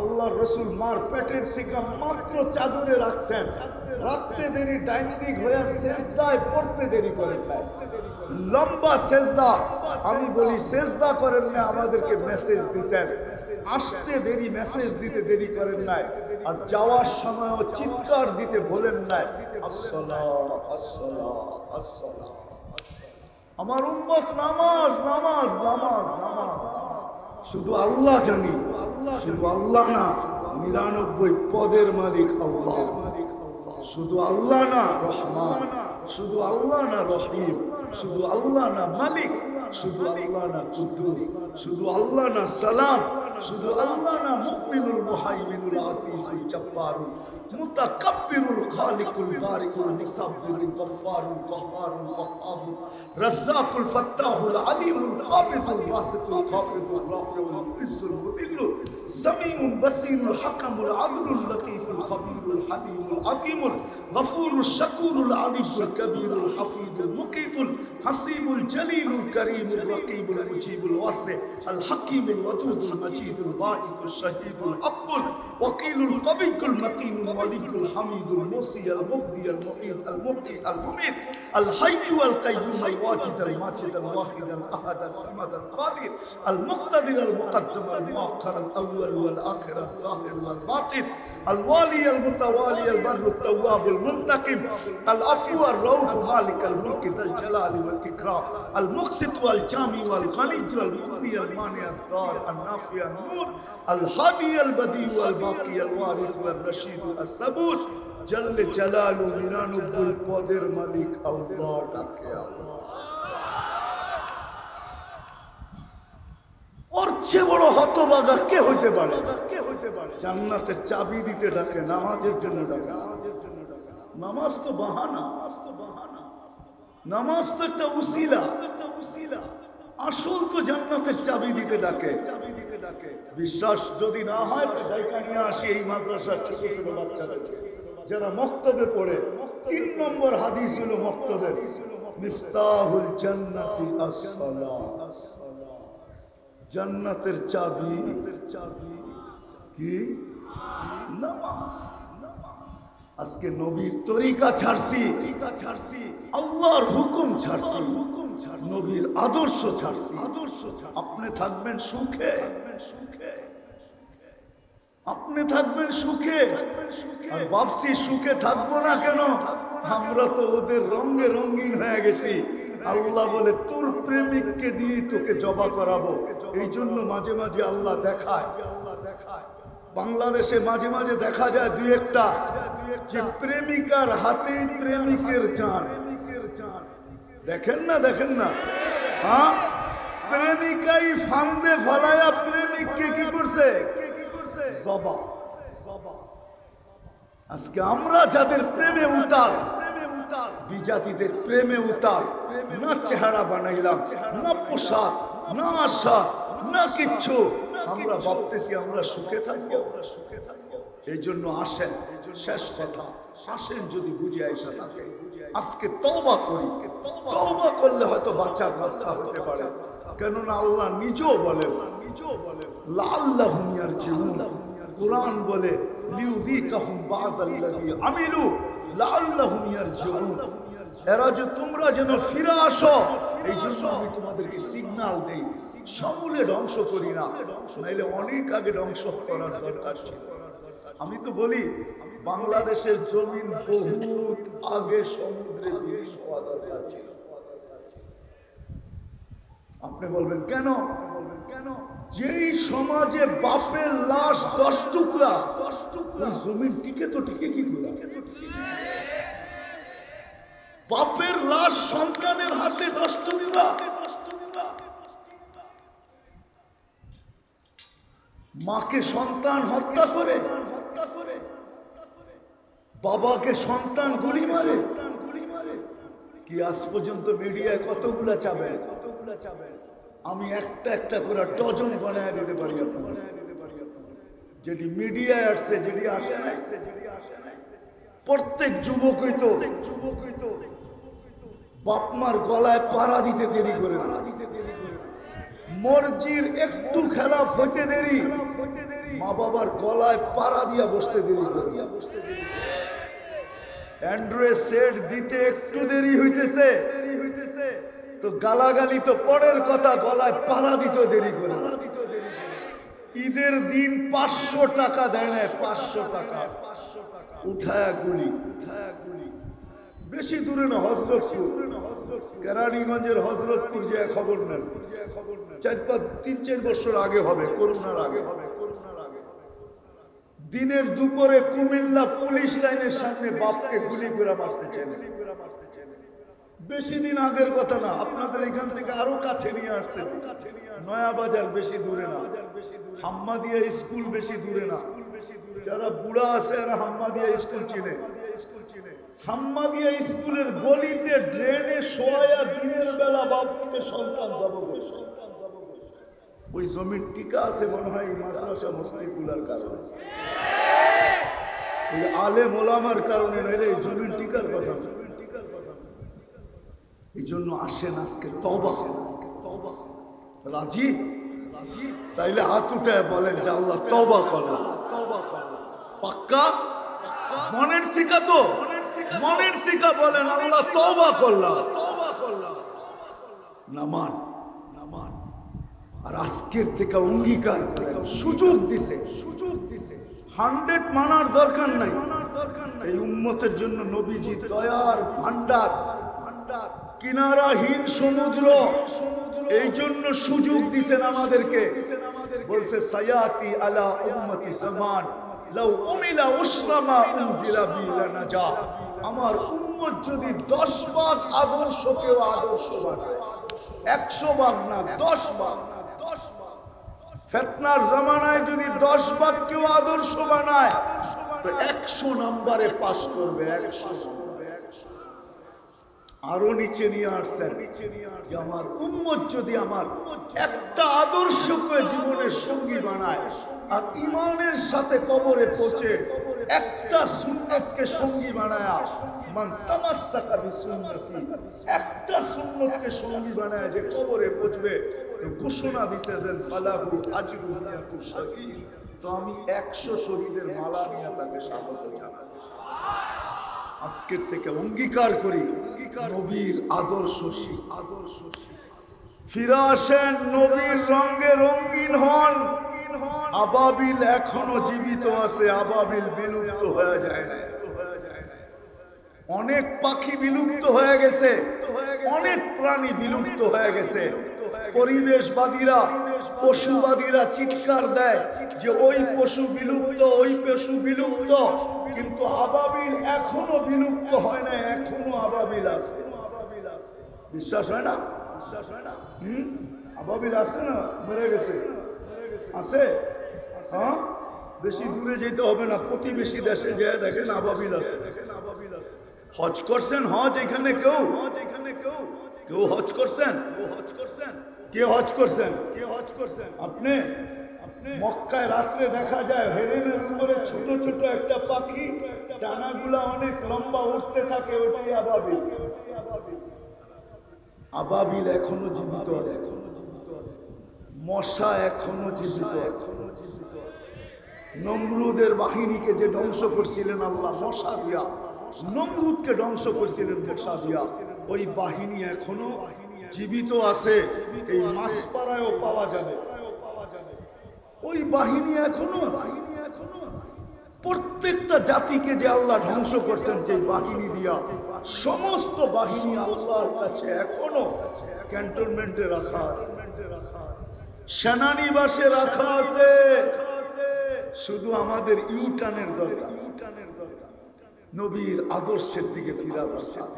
আল্লাহ রসুল মার পেটের থেকে মাত্র চাদরে রাখছেন। রাখতে দেরি, ডাইন দিক হয়ে শেষদায় পড়তে দেরি করেন নাই। লম্বা সেজদা, আমি বলি সেজদা করেন না আমাদেরকে মেসেজ দিছেন। আসতে দেরি মেসেজ দিতে দেরি করেন নাই। আর যাওয়ার সময়ও চিৎকার দিতে বলেন নাই। আমার উম্মত নামাজ নামাজ নামাজ নামাজ। শুধু আল্লাহ জানি শুধু আল্লাহ না নিরানব্বই পদের মালিক আল্লাহ। শুধু আল্লাহ না রহমান। শুধু আল্লাহ না রহিম শুধু আল্লাহ না মালিক শুধু আল্লাহ না কুদ্দুস শুধু আল্লাহ না সালাম শুধু আল্লাহ না মুকমিনুল মুহাইমিনুল আসিসুল জব্বারুল মুতাকাব্বিরুল খালিকুল বারিকুল মুসাব্বিরুল গফফারুল কহ্হারুল ওয়াহাবুল রাজ্জাকুল ফাত্তাহুল আলিমুল কাবিজুল বাসিতুল খাফিজুল রাফিউল মুইজ্জুল মুদিল্লুল সামিউল বাসীরুল হাকামুল আদলুল লতীফুল খবীরুল হালিমুল আকিমুল গফুরুল শাকুরুল আলিমুল الكبير الحفيظ المقيت الحسيب الجليل الكريم الرقيب المجيب الواسع الحكيم الودود المجيد البائك الشهيد الحق الوكيل القوي المتين الملك الحميد الموصي المبدي المعيد المحيي المميت الحي والقيوم الواجد الماجد الواحد الأحد الصمد القادر المقتدر المقدم المؤخر الأول والآخر الظاهر والباطن الوالي المتوالي البر التواب المنتقم العفو আল মুক্তাদির আল মুকদ্দম আল মুআخر আল আউয়াল ওয়াল আখির আল যাহির ওয়াল বাতিন আল ওয়ালি আল মুতাওয়ালি আল বার আল তাওয়াব আল মুনতাকিম আল আফু আর রউফ মালিক আল মুলক যাল জালাল ওয়াল ইকরাম আল মুকসিত ওয়াল জামি ওয়াল গনিজ ওয়াল মুগনি আল মানি আল দার আল নাফি আল নূর আল হাদি আল বদি ওয়াল বাকি আল ওয়ারিস ওয়াল রশিদ আল সাবুর জল্লে জালালু নিরানব্বই পদের মালিক আল্লাহ ডাকে আল্লাহ ওর চেয়ে বড় হতবাগা কে হইতে পারে কে হইতে পারে জান্নাতের চাবি দিতে ডাকে নামাজের জন্য ডাকে নামাজের জন্য ডাকে নামাজ তো বাহানা, নামাজ তো বাহানা, নামাজ তো একটা উসিলা। একটা উসিলা আসল তো জান্নাতের চাবি দিতে ডাকে। চাবি দিতে ডাকে বিশ্বাস যদি না হয় ডাইকা নিয়ে আসি এই মাদ্রাসার ছোট ছোট বাচ্চাদেরকে যারা মক্তবে পড়ে, তিন নম্বর হাদিস হলো মক্তবের। মিফতাহুল জান্নাতি আসসালাহ। জান্নাতের চাবি চাবি। কি? নামাজ। আজকে নবীর তরিকা ছাড়ছি তরিকা ছাড়ছি আল্লাহর হুকুম ছাড়ছি হুকুম ছাড়ছি নবীর আদর্শ ছাড়ছি আদর্শ আপনি থাকবেন সুখে সুখে আপনি থাকবেন সুখে আর ভাবছি সুখে থাকব না কেন? আমরা তো ওদের রঙে রঙিন হয়ে গেছি। আল্লাহ বলে তোর প্রেমিককে দিয়ে তোকে জবা করাবো। এই জন্য মাঝে মাঝে আল্লাহ দেখায়। আল্লাহ দেখায়। বাংলাদেশে মাঝে মাঝে দেখা যায় দুই একটা যে প্রেমিকার হাতে প্রেমিকের চান দেখেন না দেখেন না। হ্যাঁ? প্রেমিকাই ফান্দে ফলায়া প্রেমিককে কি করছে? জবা। আজকে আমরা যাদের প্রেমে উতাল বিজাতিদের প্রেমে উতাল, না চেহারা বানাইলাম, না পোশাক, না আশা না কিচ্ছু। আমরা ভাবতেছি আমরা সুখে থাকব। আমরা সুখে থাকি এই জন্য আসেন, শেষ কথা। আসেন যদি বুঝে আইসা থাকে আজকে তওবা করি। তওবা করলে হয়তো বাঁচার রাস্তা হতে পারে। কেননা আল্লাহ নিজেও বলেন নিজেও বলেন লাল্লাহুম ইয়ারজিউন। কোরআন বলে, লিউযিকাহুম বা'দাল্লাযী আমিলু। লাআল্লাহুম ইয়ারজিউন। এরা যে তোমরা যেন ফিরে আসো এই জন্য আমি তোমাদেরকে সিগন্যাল দেই। সমূলে ধ্বংস করি না নাইলে অনেক আগে ধ্বংস করার দরকার ছিল। আমি তো বলি বাংলাদেশের জমিন বহুত আগে সমুদ্রে বিলীন হওয়া দরকার ছিল। আপনি বলবেন কেন? বলবেন কেন যেই সমাজে বাপের লাশ দশ টুকরা দশ টুকরা জমিন টিকে তো টিকে কি করে? টিকে তো টিকে? বাপের লাশ সন্তানের হাতে টুকরা মাকে সন্তান হত্যা করে, বাবাকে সন্তান গুলি মারে। গুলি মারে কি আজ পর্যন্ত মিডিয়ায় কতগুলা চাবে? কতগুলা চাবে আমি একটা একটা করে ডজন বানায় দিতে পারি যেটি মিডিয়ায় আসছে, যেটি আসে না যেটি আসে না প্রত্যেক যুবকই তো যুবকই তো বাপমার গলায় পাড়া দিতে দেরি করে পাড়া দিতে দেরি করে মর্জির একটু খেলা হইতে দেরি। দেরি মা বাবার গলায় পাড়া দিয়া বসতে দেরি দিয়া বসতে দেরি অ্যান্ড্রয়েড সেট দিতে একটু দেরি হইতেছে। দেরি হইতেছে তো গালাগালি তো পরের কথা, গলায় পাড়া দিতে দেরি করে। ঈদের দিন পাঁচশো টাকা দেয় না পাঁচশো টাকা। উঠায়া গুলি উঠায়া গুলি। বেশি দূরে না, হজরতপুর। কেরানীগঞ্জের হজরতপুর যে খবর নেন। চার পাঁচ, তিন, চার বছর আগে হবে, করোনার আগে হবে। দিনের দুপুরে কুমিল্লা পুলিশ লাইনের সামনে বাপকে গুলি করে মারতে চেনে। বেশি দিন আগের কথা না, আপনাদের এখান থেকে আরও কাছে নিয়ে আসতেছে নয়া বাজার বেশি দূরে না, হাম্মাদিয়া স্কুল বেশি দূরে না। যারা বুড়া আছে, এরা হাম্মাদিয়া স্কুল চিনে। হাম্মাদিয়া স্কুলের গলিতে ড্রেনে শোয়া দিনের বেলা বাপকে সন্তান যাব ওই জমিন টিকা আছে মনে হয় মাদ্রাসা মস্তিকুলার কারণে। ওই আলে মোলামার কারণে নইলে এই জমিন টিকার কথা এই জন্য আসেন আজকে তবা আজকে তবা রাজি? রাজি তাইলে হাত উঠায় বলেন যে আল্লাহ তবা করলাম তবা করলাম পাক্কা? মনের থেকে তো। মনের থেকে বলেন, আল্লাহ তবা করলাম তবা করলাম নামান। আর আজকের থেকে অঙ্গীকার সুযোগ দিছে সুযোগ দিছে। হান্ড্রেড মানার দরকার নাই। এই উম্মতের জন্য নবীজি দয়ার ভান্ডার ভান্ডার কিনারাহীন সমুদ্র। এই জন্য সুযোগ দিছেন আমাদেরকে। বলছে, সায়াতি আলা উম্মতি জামান। আমার উম্মত যদি 10 ভাগ আদর্শকেও আদর্শ বানায়, একশো ভাগ না দশ ভাগ। না দশ ভাগ ফেতনার জমানায় যদি দশ ভাগ কেউ আদর্শ বানায় একশো নম্বরে পাশ করবে, একশো। আরও নিচে নিয়ে আসছেন। নিচে যে আমার উম্মত যদি আমার একটা আদর্শ আদর্শকে জীবনের সঙ্গী বানায় আর ইমানের সাথে কবরে পৌঁছে একটা সুন্নতকে সঙ্গী বানায়, মান তামাসসাকা বিসুন্নতি, একটা সুন্নতকে সঙ্গী বানায় যে কবরে পৌঁছবে ঘোষণা দিছে দেন ফালাহু আজরু মিয়াতু শাহীদ তো আমি একশো শহীদের মালা নিয়ে তাকে স্বাগত জানাচ্ছি আজকের থেকে অঙ্গীকার করি। নবীর ফিরে আসেন নবীর সঙ্গে রঙিন হন। আবাবিল এখনও জীবিত আছে, আবাবিল বিলুপ্ত হয়ে যায় না অনেক পাখি বিলুপ্ত হয়ে গেছে, অনেক প্রাণী বিলুপ্ত হয়ে গেছে। পরিবেশবাদীরা পশুবাদীরা চিৎকার দেয় যে ওই পশু বিলুপ্ত, ওই পশু বিলুপ্ত। কিন্তু আবাবিল এখনও বিলুপ্ত হয় না, এখনও আবাবিল আছে। বিশ্বাস হয় না? বিশ্বাস হয় না? হুম? আবাবিল আছে না? মেরে গেছে। আছে? হ্যাঁ? বেশি দূরে যেতে হবে না, প্রতিবেশী দেশে যায় দেখেন আবাবিল আছে। দেখেন আবাবিল আছে হজ করছেন হজ এখানে কেউ? হজ এখানে কেউ কেউ হজ করছেন কেউ হজ করছেন? কে হজ করছেন? কে হজ করছেন? আপনি মক্কায় রাত্রে দেখা যায় হেরেনের উপরে ছোট ছোট একটা পাখি ডানাগুলা অনেক লম্বা উঠতে থাকে ওটাই আবাবিল। আবাবিল এখনও জীবিত আছে। মশা এখনও জীবিত আছে। নমরুদের বাহিনীকে যে ধ্বংস করছিলেন আল্লাহ মশা দিয়া। নমরুদকে ধ্বংস করছিলেন মশা দিয়া। ওই বাহিনী এখনও জীবিত আছে, এই মাসপাড়ায়ও পাওয়া যাবে। ওই বাহিনী এখনও আছে। প্রত্যেকটা জাতিকে যে আল্লাহ ধ্বংস করছেন যে বাহিনী দিয়া, সমস্ত বাহিনী আল্লাহর কাছে এখনও ক্যান্টনমেন্টে রাখা আছে। সেনানিবাসে রাখা আছে। শুধু আমাদের ইউটানের দরকার। নবীর আদর্শের দিকে ফিরা দরকার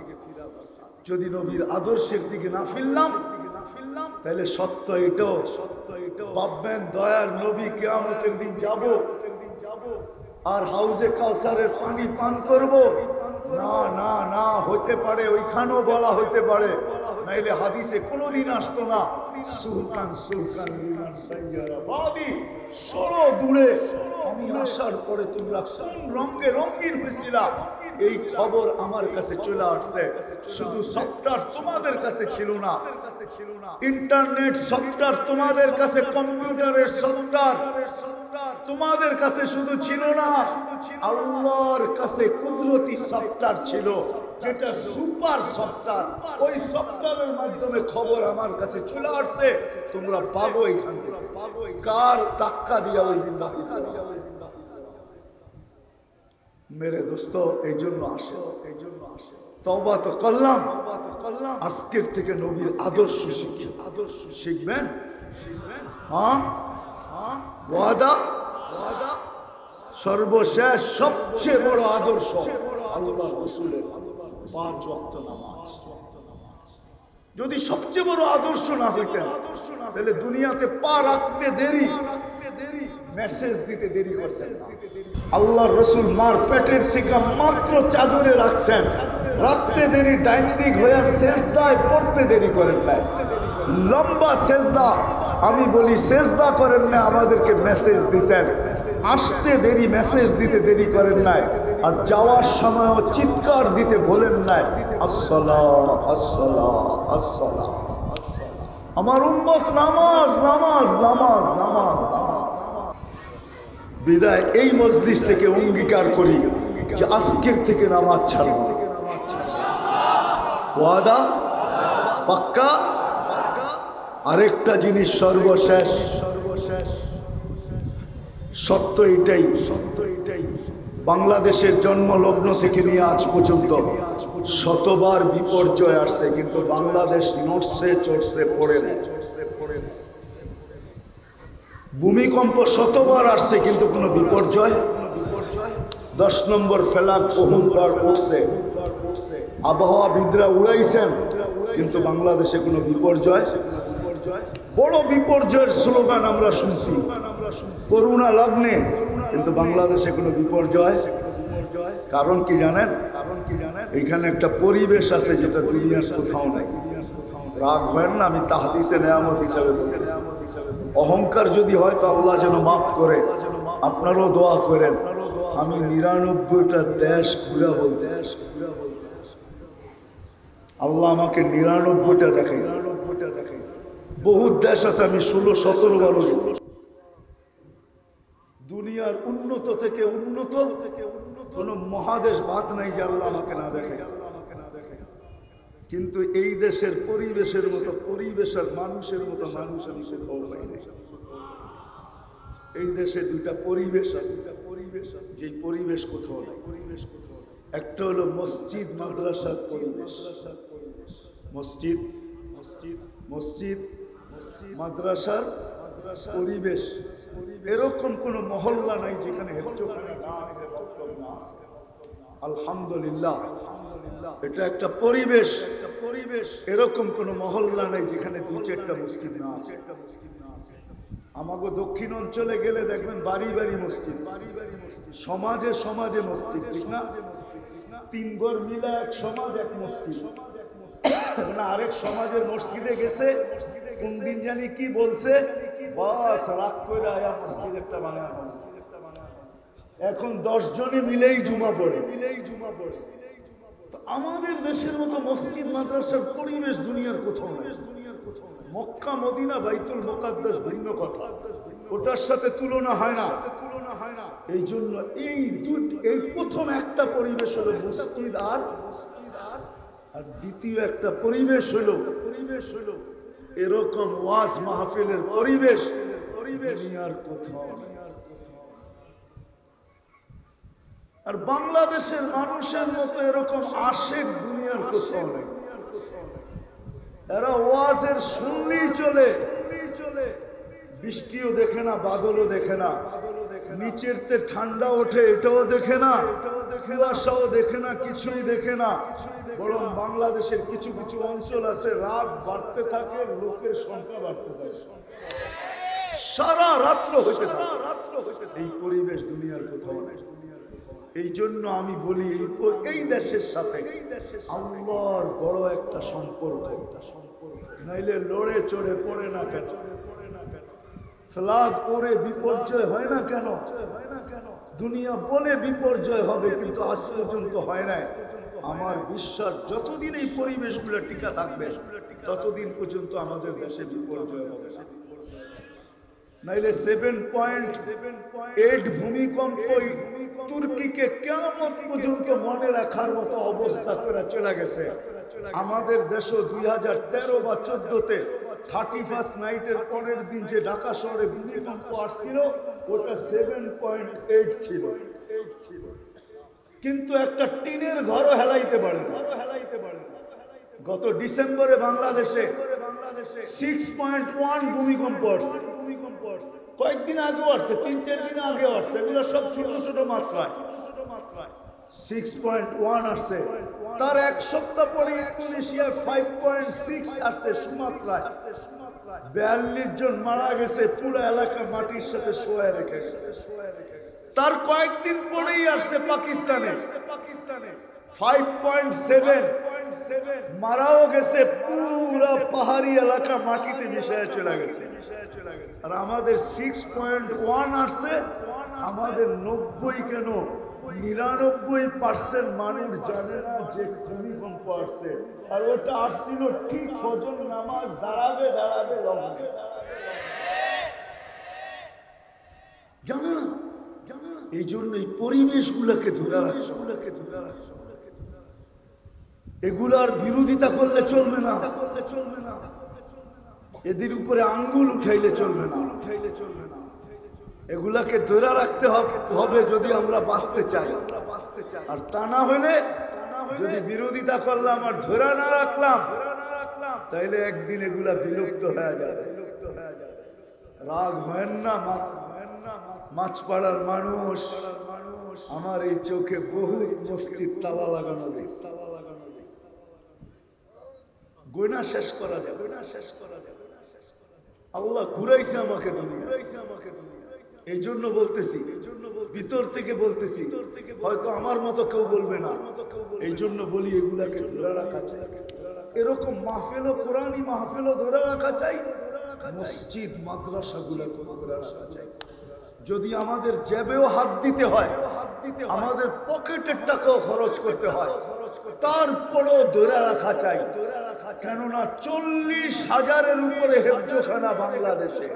যদি নবীর আদর্শের দিকে না ফিরলাম তাহলে সত্য এটাও সত্য এটাও ভাববেন দয়ার নবী কেয়ামতের দিন যাব আর হাউজে কাউসারের পানি পান করব না না না হতে পারে ওইখানেও বলা হইতে পারে নাইলে হাদিসে কোনোদিন আসতো না সুলতান সুলতান সরো দূরে আমি আসার পরে তোমরা কোন রঙে রঙিন হয়েছিলা? এই খবর আমার কাছে চলে আসছে। শুধু সফটওয়্যার তোমাদের কাছে ছিল না। ইন্টারনেট সফটওয়্যার তোমাদের কাছে কম্পিউটারের সফটওয়্যার তোমাদের কাছে শুধু ছিল না, আল্লাহর কাছে কুদরতি সফটওয়্যার ছিল, যেটা সুপার সফটওয়্যার ওই সফটওয়্যারের মাধ্যমে খবর আমার কাছে চলে আসছে। তোমরা পাবো এখান থেকে। পাবো কার ধাক্কা দিয়া ওই দিন করা হবে? মেরে দোস্ত এই জন্য আসে এই জন্য আসে তবা তো করলাম করলাম আজকের থেকে নবীর আদর্শ শিখি আদর্শ শিখবেন শিখবেন হ্যাঁ হ্যাঁ ওয়াদা ওয়াদা সর্বশেষ সবচেয়ে বড় আদর্শ আল্লাহ রসুলের পাঁচ ওয়াক্ত নামাজ যদি সবচেয়ে বড় আদর্শ না হইতেন তাহলে দুনিয়াতে পা রাখতে দেরি। মেসেজ দিতে দেরি করছেন না। আল্লাহ রসুল মার পেটের থেকে মাত্র চাদরে রাখছেন। রাখতে দেরি, ডাইন দিক হয়ে শেষদায় পড়তে দেরি করেন নাই। লম্বা সেজদা, আমি বলি সেজদা করেন না আমাদেরকে মেসেজ দিছেন। আসতে দেরি মেসেজ দিতে দেরি করেন নাই। আর যাওয়ার সময়ও চিৎকার দিতে বলেন নাই। আসসালা আসসালা আসসালা আমার উন্মত নামাজ নামাজ নামাজ নামাজ। বিদায়, এই মজলিস থেকে অঙ্গীকার করি যে আজকের থেকে নামাজ ছাড়ব। ওয়াদা? পাক্কা? আরেকটা জিনিস সর্বশেষ। সর্বশেষ সত্য এটাই সত্য এটাই। বাংলাদেশের জন্ম লগ্ন থেকে নিয়ে আজ পর্যন্ত শতবার বিপর্যয় আসছে, কিন্তু বাংলাদেশ নড়ছে, চড়ছে, পড়ে না। ভূমিকম্প শতবার আসছে কিন্তু কোনো বিপর্যয়। দশ নম্বর ফেলাক বহুবার পড়ছে। আবহাওয়াবিদরা উড়াইছেন, কিন্তু বাংলাদেশে কোনো বিপর্যয়। বড় বিপর্যয়ের স্লোগান আমরা শুনছি। করুণা লগ্নে, কিন্তু বাংলাদেশে কোনো বিপর্যয়। কারণ কি জানেন কারণ কি জানেন? এখানে একটা পরিবেশ আছে যেটা দুনিয়ার কোথাও নাই। রাগ হয় না, আমি তাহাদিসে নেয়ামত হিসাবে অহংকার যদি হয় তো আল্লাহ যেন মাফ করে, আপনারও দোয়া করেন। আমি নিরানব্বইটা দেশ ঘুরা বলতে আল্লাহ আমাকে নিরানব্বইটা দেখাইছে। বহুত দেশ আছে, আমি ষোলো, সতেরো বারো দুনিয়ার উন্নত থেকে উন্নত থেকে উন্নত, কোন মহাদেশ বাদ নাই যে আল্লাহ আমাকে না দেখাইছে। কিন্তু এই দেশের পরিবেশের মতো পরিবেশের মানুষের মতো মানুষ আমি কোথাও পাই নাই। এই দেশে দুইটা পরিবেশ আছে পরিবেশ আছে। যে পরিবেশ কোথাও নাই। পরিবেশ কোথাও একটা হলো মসজিদ মাদ্রাসার পরিবেশ। মসজিদ মসজিদ মসজিদ, মাদ্রাসার পরিবেশ। এরকম কোন মহল্লা নাই যেখানে হেফজোখানা না আছে না আছে আলহামদুলিল্লাহ। এটা একটা পরিবেশ। একটা পরিবেশ এরকম কোন মহল্লা নাই যেখানে দু চারটা মসজিদ না আছে। আমাকে দক্ষিণ অঞ্চলে গেলে দেখবেন বাড়ি বাড়ি মসজিদ। বাড়ি বাড়ি মসজিদ সমাজে সমাজে মসজিদ, ঠিক না? তিন ঘর মিলা এক সমাজ, এক মসজিদ। না আরেক সমাজের মসজিদে গেছে কোন দিন জানি কি বলছে? বাস, রাগ করে আয়া মসজিদ একটা বানায় মসজিদ এখন দশ জনে মিলেই জুমা পড়ে। মিলেই জুমা পড়ে আমাদের দেশের মতো মসজিদ, মাদ্রাসার পরিবেশ দুনিয়ার কোথাও নাই। মক্কা, মদিনা, বাইতুল মোকাদ্দাস ভিন্ন কথা। ওটার সাথে তুলনা হয় না। তুলনা হয় না এই জন্য এই এই প্রথম একটা পরিবেশ হলো মসজিদ আর আর দ্বিতীয় একটা পরিবেশ হলো পরিবেশ হলো এরকম ওয়াজ মাহফিলের পরিবেশ। পরিবেশ আর কোথাও নাই। আর বাংলাদেশের মানুষের মতো এরকম আশেক দুনিয়ার কোথাও নেই। এরা ওয়াজের শুনলেই চলে। চলে বৃষ্টিও দেখে না বাদলও দেখে না। নিচের তে ঠান্ডা ওঠে এটাও দেখে না। কুয়াশাও দেখে না কিছুই দেখে না। বরং বাংলাদেশের কিছু কিছু অঞ্চল আছে রাত বাড়তে থাকে লোকের সংখ্যা বাড়তে থাকে। সারা রাত্র হইতে থাকে। এই পরিবেশ দুনিয়ার কোথাও নেই। এই জন্য আমি বলি, এই এই দেশের সাথে এই আল্লাহর বড় একটা সম্পর্ক। একটা সম্পর্ক নাইলে লড়ে চড়ে পড়ে না কেন? পড়ে না কেন ফ্লাগ পরে বিপর্যয় হয় না কেন? হয় না কেন দুনিয়া বলে বিপর্যয় হবে, কিন্তু আজ পর্যন্ত হয় নাই। আমার বিশ্বাস, যতদিন এই পরিবেশগুলো টিকা থাকবে, ততদিন পর্যন্ত আমাদের দেশে বিপর্যয় হবে নাইলে সেভেন পয়েন্ট এইট ভূমিকম্পই তুর্কিকে কেমন পর্যন্ত মনে রাখার মতো অবস্থা করে চলে গেছে। আমাদের দেশও দুই হাজার তেরো বা চোদ্দতে থার্টি ফার্স্ট নাইটের পরের দিন যে ঢাকা শহরে ভূমিকম্প আসছিল, ওটা সেভেন পয়েন্ট এইট ছিল। কিন্তু একটা টিনের ঘরও হেলাইতে পারে ঘরও হেলাইতে পারে গত ডিসেম্বরে বাংলাদেশে বাংলাদেশে সিক্স পয়েন্ট ওয়ান ভূমিকম্প আসছে। ভূমিকম্প আসছে। কয়েকদিন আগেও আসছে তিন চার দিন আগেও আসছে। এগুলো সব ছোট ছোট মাত্রায়। ছোট মাত্রায় সিক্স পয়েন্ট ওয়ান আসছে। তার এক সপ্তাহ পরে ইন্দোনেশিয়া ফাইভ পয়েন্ট সিক্স আসছে সুমাত্রায়। বিয়াল্লিশ জন মারা গেছে পুরো এলাকা মাটির সাথে শোয়া রেখে গেছে। তার কয়েকদিন পরেই আসছে পাকিস্তানে। পাকিস্তানে ফাইভ পয়েন্ট সেভেন মারাও গেছে, পুরো পাহাড়ি এলাকা মাটিতে মিশায় চলে গেছে। আর আমাদের সিক্স পয়েন্ট ওয়ান আসছে, আমাদের নব্বই কেন? নিরানব্বই পার্সেন্ট মানুষ জানে না যে ভূমিকম্প আসছে। আর ওটা আসছিল ঠিক নামাজ দাঁড়াবে দাঁড়াবে লগ্নে জানে না জানে না। এই জন্য এই পরিবেশগুলোকে ধরে রাখা ধরে রাখা। এগুলার বিরোধিতা করলে চলবে না করলে চলবে না এদের উপরে আঙ্গুল উঠাইলে চলবে না উঠাইলে চলবে না এগুলাকে ধরে রাখতে হবে যদি আমরা বাঁচতে চাই আমরা বাঁচতে চাই আর তা না হলে যদি বিরোধিতা করলাম আর ধরে না রাখলাম, তাইলে একদিন এগুলা বিলুপ্ত হয়ে যাবে বিলুপ্ত হয়ে যাবে রাগ হয় না মা- মাছপাড়ার মানুষ, আমার এই চোখে বহু মসজিদ তালা লাগানো। তালা। গয়না শেষ করা যাবে না শেষ করা যাবে না শেষ করা। আল্লাহ ঘুরাইছে আমাকে ঘুরাইছে আমাকে এই জন্য বলতেছি এই জন্য ভিতর থেকে বলতেছি ভিতর থেকে হয়তো আমার মতো কেউ বলবে না। এই জন্য বলি এগুলাকে ধরে রাখা চাই এরকম মাহফিলও কোরআনই মাহফিলও ধরে রাখা চাই মসজিদ মাদ্রাসাগুলোকে ধরে রাখা চাই যদি আমাদের জেবেও হাত দিতে হয় হাত দিতে আমাদের পকেটের টাকাও খরচ করতে হয়। তারপরেও ধরে রাখা চাই কেননা চল্লিশ হাজারের উপরে হেফজোখানা বাংলাদেশে।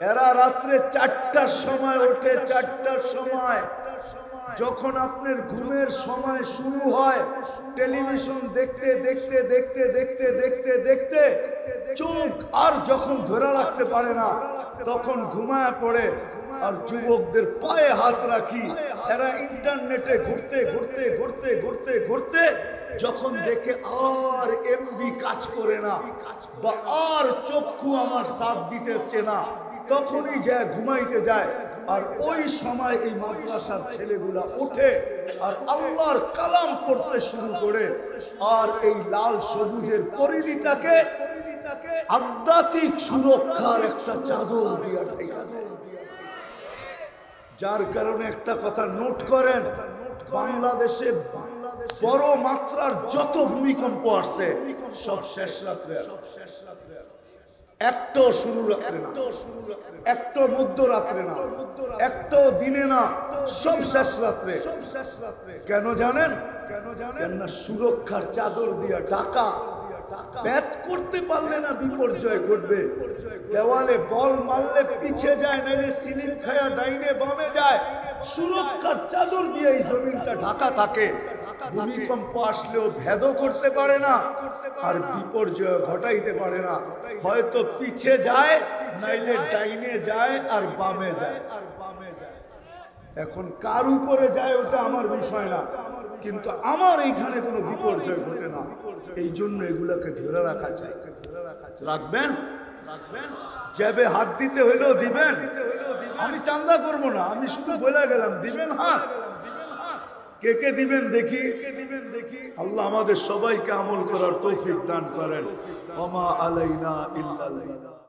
এরা রাত্রে চারটার সময় ওঠে, চারটার সময়। যখন আপনার ঘুমের সময় শুরু হয়, টেলিভিশন দেখতে দেখতে দেখতে দেখতে দেখতে দেখতে চোখ আর যখন ধরে রাখতে পারে না, তখন ঘুমায় পড়ে আর যুবকদের পায়ে হাত রাখি। এরা ইন্টারনেটে ঘুরতে ঘুরতে ঘুরতে ঘুরতে ঘুরতে যখন দেখে আর এমবি কাজ করে না বা আর চক্ষু আমার সাথ দিতেছে না, তখনই যায় ঘুমাইতে যায় আর ওই সময় এই মাদ্রাসার ছেলেগুলা উঠে আর আল্লাহর কালাম পড়তে শুরু করে আর এই লাল সবুজের পরিধিটাকে আধ্যাত্মিক সুরক্ষার একটা চাদর দিয়া ঢাকা। যার কারণে একটা কথা নোট করেন, বাংলাদেশে বড় মাত্রার যত ভূমিকম্প আসছে সব শেষ রাত্রে আসছে। একটাও শুরু রাত্রে না। একটাও মধ্য রাত্রে না। একটাও দিনে না। সব শেষ রাত্রে। সব শেষ রাত্রে। কেন জানেন? কেন জানেন? না সুরক্ষার চাদর দিয়ে টাকা ব্যাট করতে পারলে না বিপর্যয় ঘটবে। দেওয়ালে বল মারলে পিছে যায়, নাইলে সিলিং খায়া ডাইনে বামে যায়। সুরক্ষার চাদর দিয়ে এই জমিনটা ঢাকা থাকে। ভূমিকম্প আসলেও ভেদ করতে পারে না আর বিপর্যয় ঘটাইতে পারে না। হয়তো পিছে যায়, নাইলে ডাইনে যায় আর বামে যায় আর বামে যায়। এখন কার উপরে যায় ওটা আমার বিষয় না। কিন্তু আমার এইখানে কোনো বিপর্যয় ঘটে না। এই জন্য এগুলাকে ধরে রাখা চাই। রাখবেন? রাখবেন হাত দিতে হইলেও দিবেন। আমি চান্দা করব না, আমি শুধু বলে গেলাম, দিবেন হাত। কে কে দিবেন দেখি? দিবেন দেখি আল্লাহ আমাদের সবাইকে আমল করার তৌফিক দান করেন।